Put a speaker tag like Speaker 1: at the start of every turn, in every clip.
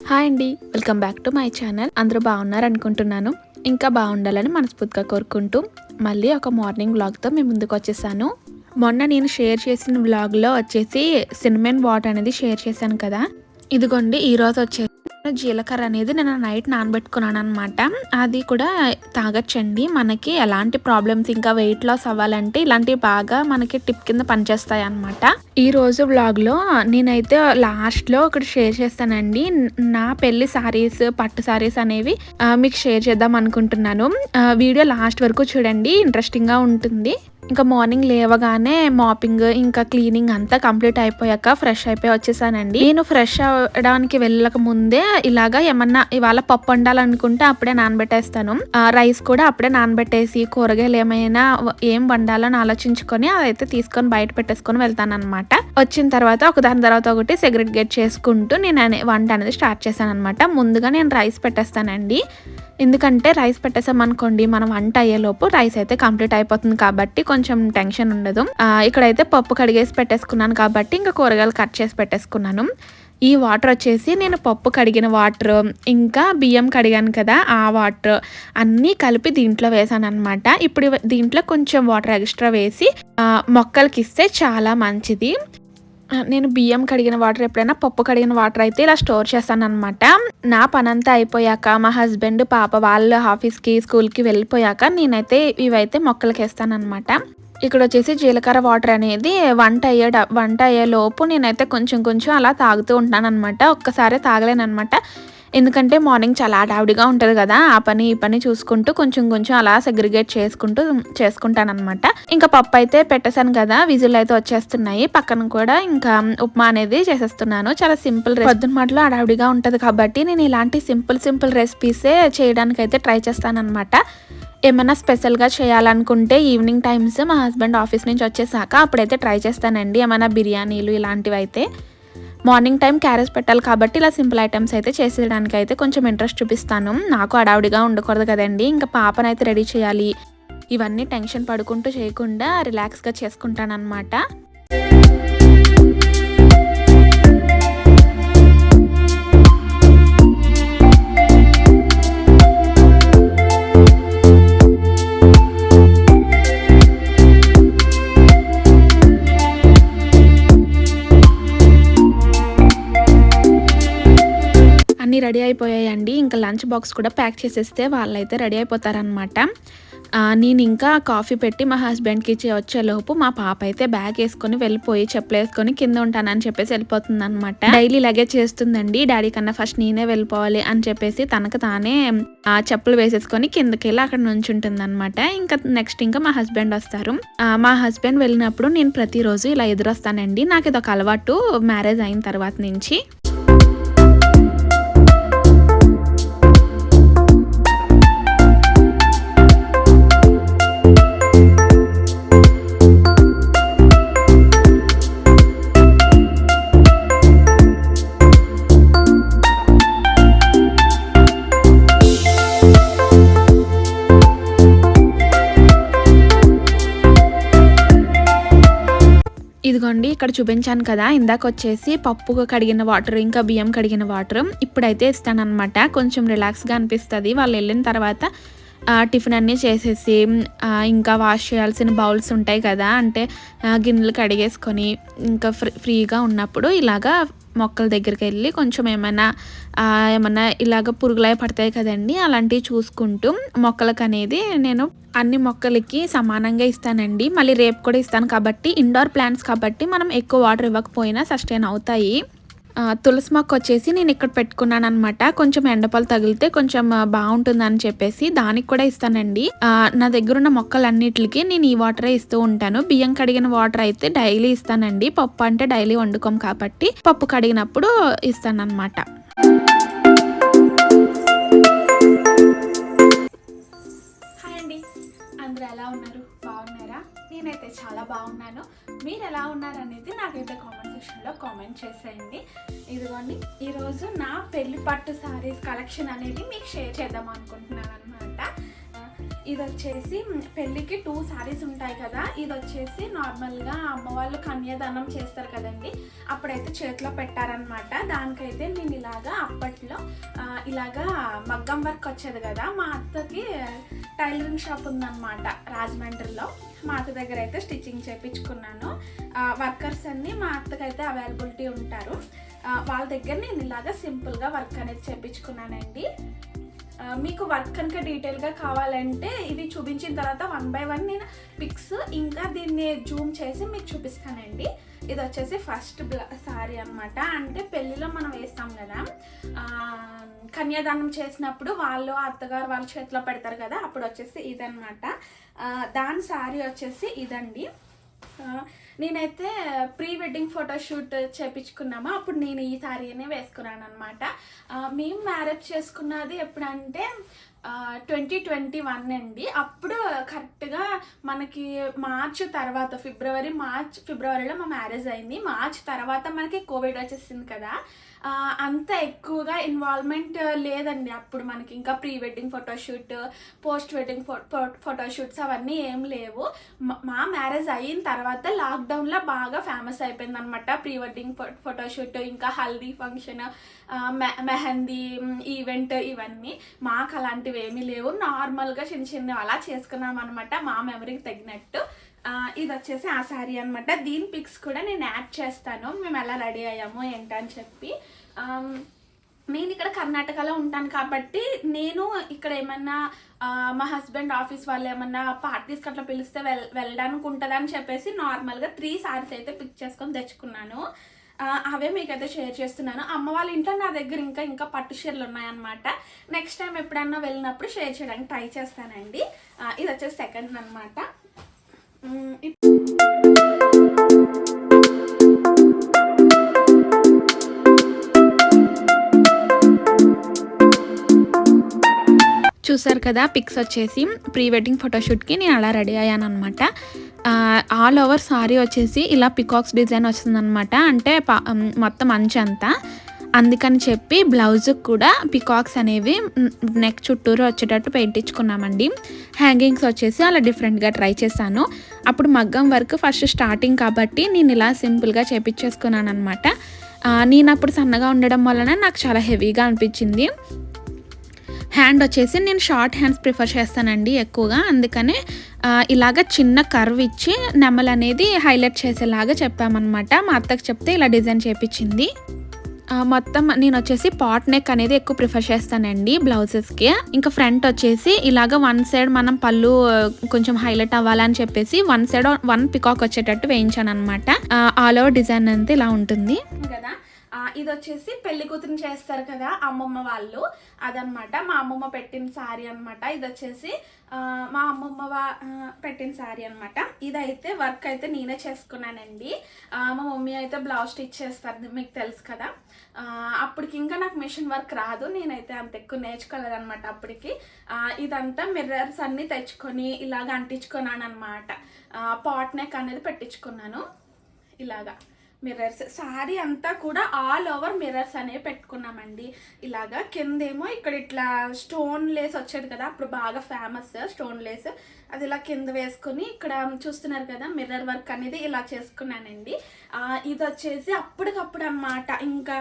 Speaker 1: Hi అండి welcome back to my channel. అందరూ బాగున్నారు అనుకుంటున్నాను. ఇంకా బాగుండాలని మనస్ఫూర్తిగా కోరుకుంటూ మళ్ళీ ఒక మార్నింగ్ వ్లాగ్తో మేము ముందుకు వచ్చేసాను. మొన్న నేను షేర్ చేసిన వ్లాగ్లో వచ్చేసి సినిమన్ వాట్ అనేది షేర్ చేశాను కదా. ఇదిగోండి ఈరోజు వచ్చేసి జీలకర్ర అనేది నేను నైట్ నానబెట్టుకున్నాను అనమాట అది కూడా తాగొచ్చండి. మనకి ఎలాంటి ప్రాబ్లమ్స్ ఇంకా వెయిట్ లాస్ అవ్వాలంటే ఇలాంటివి బాగా మనకి టిప్ కింద పనిచేస్తాయి అనమాట ఈ రోజు వ్లాగ్లో నేనైతే లాస్ట్లో ఒకటి షేర్ చేస్తానండి. నా పెళ్ళి సారీస్ పట్టు సారీస్ అనేవి మీకు షేర్ చేద్దాం అనుకుంటున్నాను. వీడియో లాస్ట్ వరకు చూడండి. ఇంట్రెస్టింగ్గా ఉంటుంది. ఇంకా మార్నింగ్ లేవగానే మాపింగ్ ఇంకా క్లీనింగ్ అంతా కంప్లీట్ అయిపోయాక ఫ్రెష్ అయిపోయి వచ్చేసానండి. నేను ఫ్రెష్ అవడానికి వెళ్ళక ముందే ఇలాగా ఏమన్నా ఇవాళ పప్పు వండాలనుకుంటే అప్పుడే నానబెట్టేస్తాను. రైస్ కూడా అప్పుడే నానబెట్టేసి కూరగాయలు ఏమైనా ఏం వండాలని ఆలోచించుకొని అదైతే తీసుకొని బయట పెట్టేసుకొని వెళ్తాను అనమాట వచ్చిన తర్వాత ఒక దాని తర్వాత ఒకటి సెగ్రిగేట్ చేసుకుంటూ నేను అనే- వంట అనేది స్టార్ట్ చేశాను అనమాట ముందుగా నేను రైస్ పెట్టేస్తానండి. ఎందుకంటే రైస్ పెట్టేసామనుకోండి మనం వంట అయ్యేలోపు రైస్ అయితే కంప్లీట్ అయిపోతుంది కాబట్టి కొంచెం కొంచెం టెన్షన్ ఉండదు. ఇక్కడైతే పప్పు కడిగేసి పెట్టేసుకున్నాను కాబట్టి ఇంకా కూరగాయలు కట్ చేసి పెట్టేసుకున్నాను. ఈ వాటర్ వచ్చేసి నేను పప్పు కడిగిన వాటర్ ఇంకా బియ్యం కడిగాను కదా ఆ వాటర్ అన్నీ కలిపి దీంట్లో వేసాను అనమాట ఇప్పుడు దీంట్లో కొంచెం వాటర్ ఎక్స్ట్రా వేసి మొక్కలకి ఇస్తే చాలా మంచిది. నేను బియ్యం కడిగిన వాటర్ ఎప్పుడైనా పప్పు కడిగిన వాటర్ అయితే ఇలా స్టోర్ చేస్తాను అనమాట నా పనంతా అయిపోయాక మా హస్బెండ్ పాప వాళ్ళ ఆఫీస్కి స్కూల్కి వెళ్ళిపోయాక నేనైతే ఇవైతే మొక్కలకి వేస్తాను అనమాట ఇక్కడ వచ్చేసి జీలకర్ర వాటర్ అనేది వంట అయ్యే వంట అయ్యే లోపు నేనైతే కొంచెం కొంచెం అలా తాగుతూ ఉంటాను అనమాట ఒక్కసారి తాగలేను అనమాట ఎందుకంటే మార్నింగ్ చాలా హడావిడిగా ఉంటుంది కదా ఆ పని ఈ పని చూసుకుంటూ కొంచెం కొంచెం అలా సెగ్రిగేట్ చేసుకుంటూ చేసుకుంటానమాట ఇంకా పప్పు అయితే పెట్టేశాను కదా విజులు అయితే వచ్చేస్తున్నాయి. పక్కన కూడా ఇంకా ఉప్మా అనేది చేసేస్తున్నాను. చాలా సింపుల్ పొద్దున మాటలో హడావిడిగా ఉంటుంది కాబట్టి నేను ఇలాంటి సింపుల్ సింపుల్ రెసిపీసే చేయడానికి అయితే ట్రై చేస్తానమాట ఏమైనా స్పెషల్గా చేయాలనుకుంటే ఈవినింగ్ టైమ్స్ మా హస్బెండ్ ఆఫీస్ నుంచి వచ్చేసాక అప్పుడైతే ట్రై చేస్తానండి. ఏమైనా బిర్యానీలు ఇలాంటివి అయితే మార్నింగ్ టైం క్యారెస్ పెట్టాలి కాబట్టి ఇలా సింపుల్ ఐటమ్స్ అయితే చేసేయడానికి అయితే కొంచెం ఇంట్రెస్ట్ చూపిస్తాను. నాకు అడావిడిగా ఉండకూడదు కదండి. ఇంకా పాపనైతే రెడీ చేయాలి. ఇవన్నీ టెన్షన్ పడుకుంటూ చేయకుండా రిలాక్స్గా చేసుకుంటాను అన్నీ రెడీ అయిపోయాయండి. ఇంకా లంచ్ బాక్స్ కూడా ప్యాక్ చేసేస్తే వాళ్ళైతే రెడీ అయిపోతారనమాట నేను ఇంకా కాఫీ పెట్టి మా హస్బెండ్కి ఇచ్చి వచ్చేలోపు మా పాప అయితే బ్యాగ్ వేసుకొని వెళ్ళిపోయి చెప్పులు వేసుకొని కింద ఉంటానని చెప్పేసి వెళ్ళిపోతుంది అనమాట డైలీ ఇలాగే చేస్తుందండి. డాడీ కన్నా ఫస్ట్ నేనే వెళ్ళిపోవాలి అని చెప్పేసి తనకు తానే ఆ చెప్పులు వేసేసుకొని కిందకి వెళ్ళి అక్కడ నుంచుంటుంది అనమాట ఇంకా నెక్స్ట్ ఇంకా మా హస్బెండ్ వస్తారు. మా హస్బెండ్ వెళ్ళినప్పుడు నేను ప్రతిరోజు ఇలా ఎదురొస్తానండి. నాకు ఇదొక అలవాటు మ్యారేజ్ అయిన తర్వాత నుంచి. ఇక్కడ చూపించాను కదా ఇందాక వచ్చేసి పప్పు కడిగిన వాటర్ ఇంకా బియ్యం కడిగిన వాటర్ ఇప్పుడైతే ఇస్తానన్నమాట. కొంచెం రిలాక్స్గా అనిపిస్తుంది. వాళ్ళు వెళ్ళిన తర్వాత టిఫిన్ అన్నీ చేసేసి ఇంకా వాష్ చేయాల్సిన బౌల్స్ ఉంటాయి కదా అంటే గిన్నెలు కడిగేసుకొని ఇంకా ఫ్రీ ఫ్రీగా ఉన్నప్పుడు ఇలాగా మొక్కల దగ్గరికి వెళ్ళి కొంచెం ఏమైనా ఏమైనా ఇలాగ పురుగులై పడతాయి కదండి అలాంటివి చూసుకుంటూ మొక్కలకు అనేది నేను అన్ని మొక్కలకి సమానంగా ఇస్తానండి. మళ్ళీ రేపు కూడా ఇస్తాను. కాబట్టి ఇండోర్ ప్లాంట్స్ కాబట్టి మనం ఎక్కువ వాటర్ ఇవ్వకపోయినా సస్టైన్ అవుతాయి. తులసి మొక్క వచ్చేసి నేను ఇక్కడ పెట్టుకున్నాను అనమాట కొంచెం ఎండపాలు తగిలితే కొంచెం బాగుంటుంది బాగుంటుందని చెప్పేసి దానికి కూడా ఇస్తానండి. నా దగ్గర ఉన్న మొక్కలన్నిటికి నేను ఈ వాటరే ఇస్తూ ఉంటాను. బియ్యం కడిగిన వాటర్ అయితే డైలీ ఇస్తానండి. పప్పు అంటే డైలీ వండుకోం కాబట్టి పప్పు కడిగినప్పుడు ఇస్తాను అనమాట అందరూ ఎలా ఉన్నారు? నేనైతే చాలా బాగున్నాను. మీరు ఎలా ఉన్నారు అనేది నాకైతే కామెంట్ సెక్షన్లో కామెంట్ చేసేయండి. ఇదిగోండి ఈరోజు నా పెళ్ళి పట్టు శారీస్ కలెక్షన్ అనేది మీకు షేర్ చేద్దాం అనుకుంటున్నాను అనమాట ఇది వచ్చేసి పెళ్ళికి టూ శారీస్ ఉంటాయి కదా ఇది వచ్చేసి నార్మల్గా అమ్మ వాళ్ళు కన్యాదానం చేస్తారు కదండి. అప్పుడైతే చేతిలో పెట్టారనమాట దానికైతే నేను ఇలాగా అప్పట్లో ఇలాగా మగ్గం వర్క్ వచ్చేది కదా మా అత్తకి టైలరింగ్ షాప్ ఉందన్నమాట రాజమండ్రిలో. మా అత్త దగ్గర అయితే స్టిచ్చింగ్ చేయించుకున్నాను వర్కర్స్ అన్ని మా అత్తకైతే అవైలబిలిటీ ఉంటారు. వాళ్ళ దగ్గర నేను ఇలాగా సింపుల్గా వర్క్ అనేది చేయించుకున్నానండి మీకు వర్క్ కనుక డీటెయిల్గా కావాలంటే ఇది చూపించిన తర్వాత వన్ బై వన్ నేను పిక్స్ ఇంకా దీన్ని జూమ్ చేసి మీకు చూపిస్తానండి. ఇది వచ్చేసి ఫస్ట్ బ్లా సారీ అనమాట అంటే పెళ్ళిలో మనం వేస్తాం కదా కన్యాదానం చేసినప్పుడు వాళ్ళు అత్తగారు వాళ్ళ చేతిలో పెడతారు కదా అప్పుడు వచ్చేసి ఇదనమాట దాని శారీ వచ్చేసి ఇదండి. నేనైతే ప్రీ వెడ్డింగ్ ఫోటోషూట్ చేపించుకున్నామా అప్పుడు నేను ఈ శారీనే వేసుకున్నాను అనమాట మేము మ్యారేజ్ చేసుకున్నది ఎప్పుడంటే ట్వంటీ ట్వంటీ వన్ అండి. అప్పుడు కరెక్ట్గా మనకి మార్చ్ తర్వాత ఫిబ్రవరి మార్చ్ ఫిబ్రవరిలో మా మ్యారేజ్ అయింది. మార్చ్ తర్వాత మనకి కోవిడ్ వచ్చేసింది కదా. అంత ఎక్కువగా ఇన్వాల్వ్మెంట్ లేదండి. అప్పుడు మనకి ఇంకా pre wedding photoshoot post wedding photoshoots అవన్నీ ఏం లేవు. మా మ్యారేజ్ అయిన తర్వాత లాక్డౌన్లో బాగా ఫేమస్ అయిపోయింది అనమాట ప్రీ వెడ్డింగ్ ఫోటోషూట్ ఇంకా హల్దీ ఫంక్షన్ మెహందీ ఈవెంట్ ఇవన్నీ. మాకు అలాంటివి ఏమీ లేవు నార్మల్గా చిన్న చిన్న అలా చేసుకున్నాం అనమాట మా మెమరీకి తగినట్టు. ఇది వచ్చేసి ఆ శారీ అనమాట దీని పిక్స్ కూడా నేను యాడ్ చేస్తాను. మేము ఎలా రెడీ అయ్యాము ఏంటని చెప్పి. నేను ఇక్కడ కర్ణాటకలో ఉంటాను కాబట్టి నేను ఇక్కడ ఏమన్నా మా హస్బెండ్ ఆఫీస్ వాళ్ళు ఏమన్నా పార్టీస్కి అట్లా పిలిస్తే వెల్ వెళ్ళడానికి ఉంటుందని చెప్పేసి నార్మల్గా త్రీ సారీస్ అయితే పిక్ చేసుకొని తెచ్చుకున్నాను. అవే మీకైతే షేర్ చేస్తున్నాను. అమ్మ వాళ్ళ ఇంట్లో నా దగ్గర ఇంకా ఇంకా పట్టు చీరలు ఉన్నాయన్నమాట. నెక్స్ట్ టైం ఎప్పుడన్నా వెళ్ళినప్పుడు షేర్ చేయడానికి ట్రై చేస్తానండి. ఇది వచ్చేసి సెకండ్ అనమాట
Speaker 2: చూసారు కదా పిక్స్ వచ్చేసి ప్రీ వెడ్డింగ్ ఫోటోషూట్కి నేను అలా రెడీ అయ్యాను అనమాట ఆల్ ఓవర్ సారీ వచ్చేసి ఇలా పికాక్స్ డిజైన్ వస్తుందన్నమాట. అంటే పా- ఉమ్, మొత్తం అంచంతా అందుకని చెప్పి బ్లౌజ్ కూడా పికాక్స్ అనేవి నెక్ చుట్టూరు వచ్చేటట్టు పెట్టించుకున్నామండి. హ్యాంగింగ్స్ వచ్చేసి అలా డిఫరెంట్గా ట్రై చేశాను. అప్పుడు మగ్గం వర్క్ ఫస్ట్ స్టార్టింగ్ కాబట్టి నేను ఇలా సింపుల్గా చేపించేసుకున్నాను అనమాట నేను అప్పుడు సన్నగా ఉండడం వలన నాకు చాలా హెవీగా అనిపించింది. హ్యాండ్ వచ్చేసి నేను షార్ట్ హ్యాండ్స్ ప్రిఫర్ చేస్తానండి ఎక్కువగా. అందుకనే ఇలాగ చిన్న కర్వ్ ఇచ్చి నెమలు అనేది హైలైట్ చేసేలాగా చెప్పామన్నమాట. మా అత్తకు చెప్తే ఇలా డిజైన్ చేపించింది. మొత్తం నేను వచ్చేసి పాట్ నెక్ అనేది ఎక్కువ ప్రిఫర్ చేస్తానండి బ్లౌజెస్కి. ఇంకా ఫ్రంట్ వచ్చేసి ఇలాగ వన్ సైడ్ మనం పళ్ళు కొంచెం హైలైట్ అవ్వాలని చెప్పేసి వన్ సైడ్ వన్ పికాక్ వచ్చేటట్టు వేయించాను అనమాట ఆల్ ఓవర్ డిజైన్ అంతా ఇలా ఉంటుంది.
Speaker 1: కదా? ఇది వచ్చేసి పెళ్ళి కూతురుని చేస్తారు కదా అమ్మమ్మ వాళ్ళు. అదనమాట మా అమ్మమ్మ పెట్టిన శారీ అనమాట ఇది వచ్చేసి మా అమ్మమ్మ వా- పెట్టిన శారీ అనమాట ఇదైతే వర్క్ అయితే నేనే చేసుకున్నానండి. మా మమ్మీ అయితే బ్లౌజ్ స్టిచ్ చేస్తారు మీకు తెలుసు కదా. అప్పటికి ఇంకా నాకు మిషన్ వర్క్ రాదు. నేనైతే అంత ఎక్కువ నేర్చుకోలేదు అనమాట అప్పటికి ఇదంతా మిర్రర్స్ అన్ని తెచ్చుకొని ఇలాగ అంటించుకున్నాను అనమాట పాట్ నెక్ అనేది పెట్టించుకున్నాను. ఇలాగా. మిర్రర్స్ శారీ అంతా కూడా ఆల్ ఓవర్ మిర్రర్స్ అనేవి పెట్టుకున్నామండి. ఇలాగా కిందేమో ఇక్కడ ఇట్లా స్టోన్ లేస్ వచ్చేది కదా అప్పుడు బాగా ఫేమస్ స్టోన్ లేస్ అది ఇలా కింద వేసుకొని ఇక్కడ చూస్తున్నారు కదా మిర్రర్ వర్క్ అనేది ఇలా చేసుకున్నానండి. ఇది వచ్చేసి అప్పటికప్పుడు అన్నమాట. ఇంకా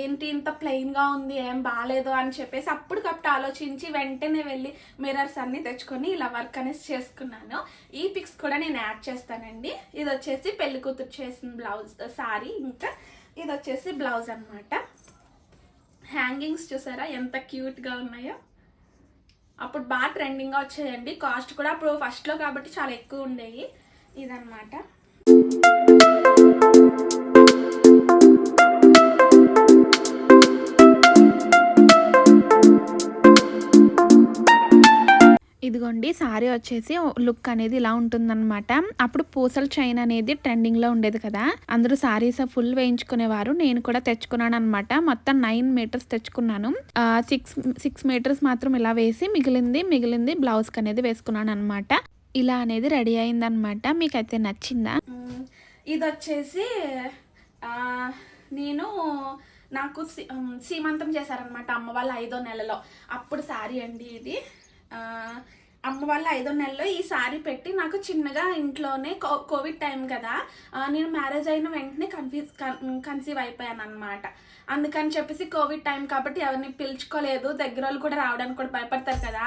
Speaker 1: ఏంటి ఇంత ప్లెయిన్గా ఉంది ఏం బాగాలేదు అని చెప్పేసి అప్పటికప్పుడు ఆలోచించి వెంటనే వెళ్ళి మిర్రర్స్ అన్ని తెచ్చుకొని ఇలా వర్క్ అనేది చేసుకున్నాను. ఈ పిక్స్ కూడా నేను యాడ్ చేస్తానండి. ఇది వచ్చేసి పెళ్ళి కూతురు చేసిన బ్లౌజ్ సారీ ఇంకా ఇది వచ్చేసి బ్లౌజ్ అనమాట హ్యాంగింగ్స్ చూసారా ఎంత క్యూట్గా ఉన్నాయో. అప్పుడు బాగా ట్రెండింగ్గా వచ్చాయండి. కాస్ట్ కూడా అప్పుడు ఫస్ట్లో కాబట్టి చాలా ఎక్కువ ఉండేవి. ఇదన్నమాట.
Speaker 2: ఇదిగోండి సారీ వచ్చేసి లుక్ అనేది ఇలా ఉంటుందన్నమాట. అప్పుడు పూసల చైన్ అనేది ట్రెండింగ్లో ఉండేది కదా. అందరూ సారీస్ ఫుల్ వేయించుకునేవారు. నేను కూడా తెచ్చుకున్నాను అనమాట మొత్తం నైన్ మీటర్స్ తెచ్చుకున్నాను. సిక్స్ సిక్స్ మీటర్స్ మాత్రం ఇలా వేసి మిగిలింది మిగిలింది బ్లౌజ్ అనేది వేసుకున్నాను అనమాట ఇలా అనేది రెడీ అయిందనమాట మీకైతే నచ్చిందా?
Speaker 1: ఇది వచ్చేసి నేను నాకు సీమంతం చేశారనమాట అమ్మ వాళ్ళ ఐదో నెలలో. అప్పుడు శారీ అండి ఇది. అమ్మ వాళ్ళ ఐదో నెలలో ఈ సారీ పెట్టి నాకు చిన్నగా ఇంట్లోనే కో- కోవిడ్ టైం కదా నేను మ్యారేజ్ అయిన వెంటనే కన్ఫ్యూజ్ కన్సీవ్ అయిపోయాను అనమాట అందుకని చెప్పేసి కోవిడ్ టైం కాబట్టి ఎవరిని పిలుచుకోలేదు. దగ్గర వాళ్ళు కూడా రావడానికి కూడా భయపడతారు కదా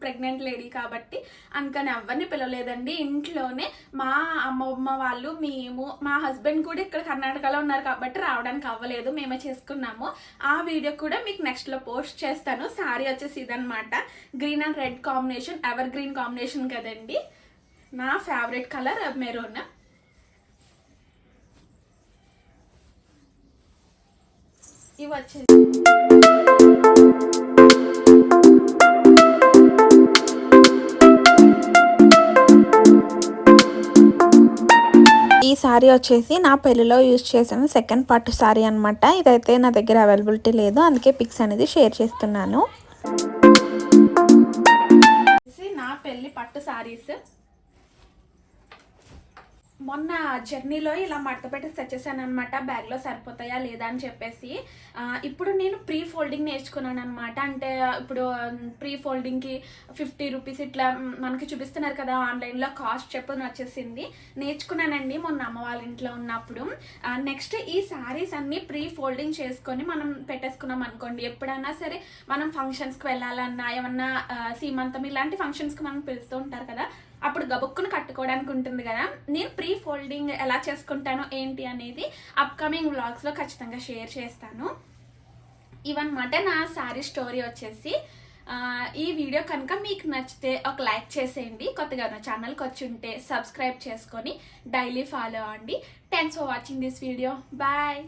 Speaker 1: ప్రెగ్నెంట్ లేడీ కాబట్టి. అందుకని ఎవరిని పిలవలేదండి. ఇంట్లోనే మా అమ్మమ్మ వాళ్ళు మేము మా హస్బెండ్ కూడా ఇక్కడ కర్ణాటకలో ఉన్నారు కాబట్టి రావడానికి అవ్వలేదు. మేమే చేసుకున్నాము. ఆ వీడియో కూడా మీకు నెక్స్ట్లో పోస్ట్ చేస్తాను. సారీ వచ్చేసి ఇదనమాట green and red combination. Evergreen combination కదండి. నా ఫేవరెట్ కలర్ మెరూన్. ఇవి
Speaker 2: ఈ సారీ వచ్చేసి నా పెళ్ళిలో యూజ్ చేసిన సెకండ్ పార్ట్ సారీ అనమాట ఇదైతే నా దగ్గర అవైలబిలిటీ లేదు. అందుకే పిక్స్ అనేది షేర్ చేస్తున్నాను.
Speaker 1: వెళ్ళి పట్టు శారీస్ మొన్న జర్నీలో ఇలా మడత పెట్టి తెచ్చేసాను అనమాట బ్యాగ్లో సరిపోతాయా లేదా అని చెప్పేసి. ఇప్పుడు నేను ప్రీ ఫోల్డింగ్ నేర్చుకున్నాను అనమాట అంటే ఇప్పుడు ప్రీ ఫోల్డింగ్కి ఫిఫ్టీ రూపీస్ ఇట్లా మనకి చూపిస్తున్నారు కదా ఆన్లైన్లో కాస్ట్ చెప్పని వచ్చేసింది. నేర్చుకున్నానండి మొన్న అమ్మ వాళ్ళ ఇంట్లో ఉన్నప్పుడు. నెక్స్ట్ ఈ శారీస్ అన్నీ ప్రీ ఫోల్డింగ్ చేసుకొని మనం పెట్టేసుకున్నాం అనుకోండి. ఎప్పుడైనా సరే మనం ఫంక్షన్స్కి వెళ్ళాలన్నా ఏమన్నా సీమంతం ఇలాంటి ఫంక్షన్స్కి మనం పిలుస్తూ ఉంటారు కదా అప్పుడు గబుక్కును కట్టుకోవడానికి ఉంటుంది కదా. నేను ప్రీ ఫోల్డింగ్ ఎలా చేసుకుంటానో ఏంటి అనేది అప్కమింగ్ వ్లాగ్స్లో ఖచ్చితంగా షేర్ చేస్తాను. ఇవన్నమాట నా శారీ స్టోరీ వచ్చేసి. ఈ వీడియో కనుక మీకు నచ్చితే ఒక లైక్ చేసేయండి. కొత్తగా నా ఛానల్కి వచ్చి ఉంటే సబ్స్క్రైబ్ చేసుకొని డైలీ ఫాలో అవ్వండి. Thanks for watching this video bye